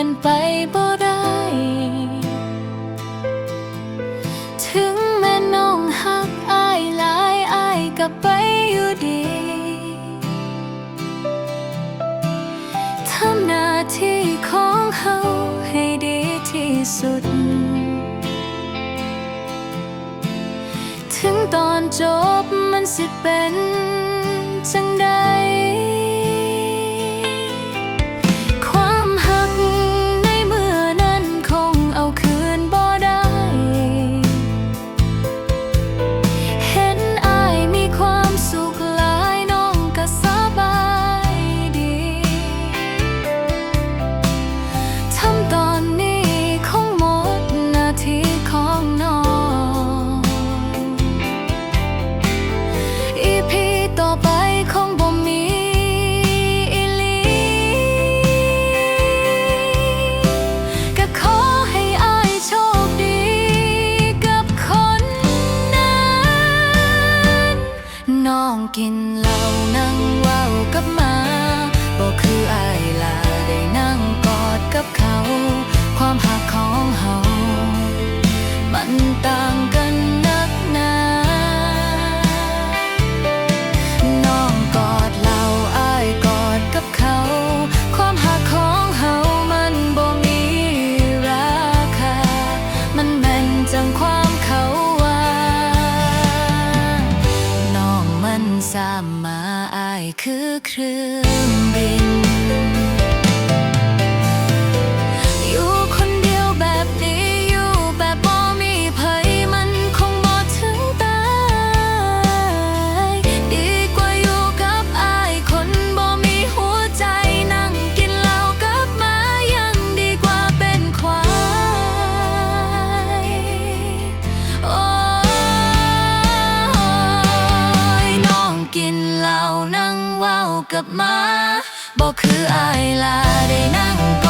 เป็นไปบ่ได้ ถึงแม่น้องหักอายหลายอายก็ไปอยู่ดีทำหน้าที่ของเขาให้ดีที่สุด ถึงตอนจบมันสิเป็น สามมาอายคือเครื่องบิน กับมาบอกคืออายลาได้นั่งก่อน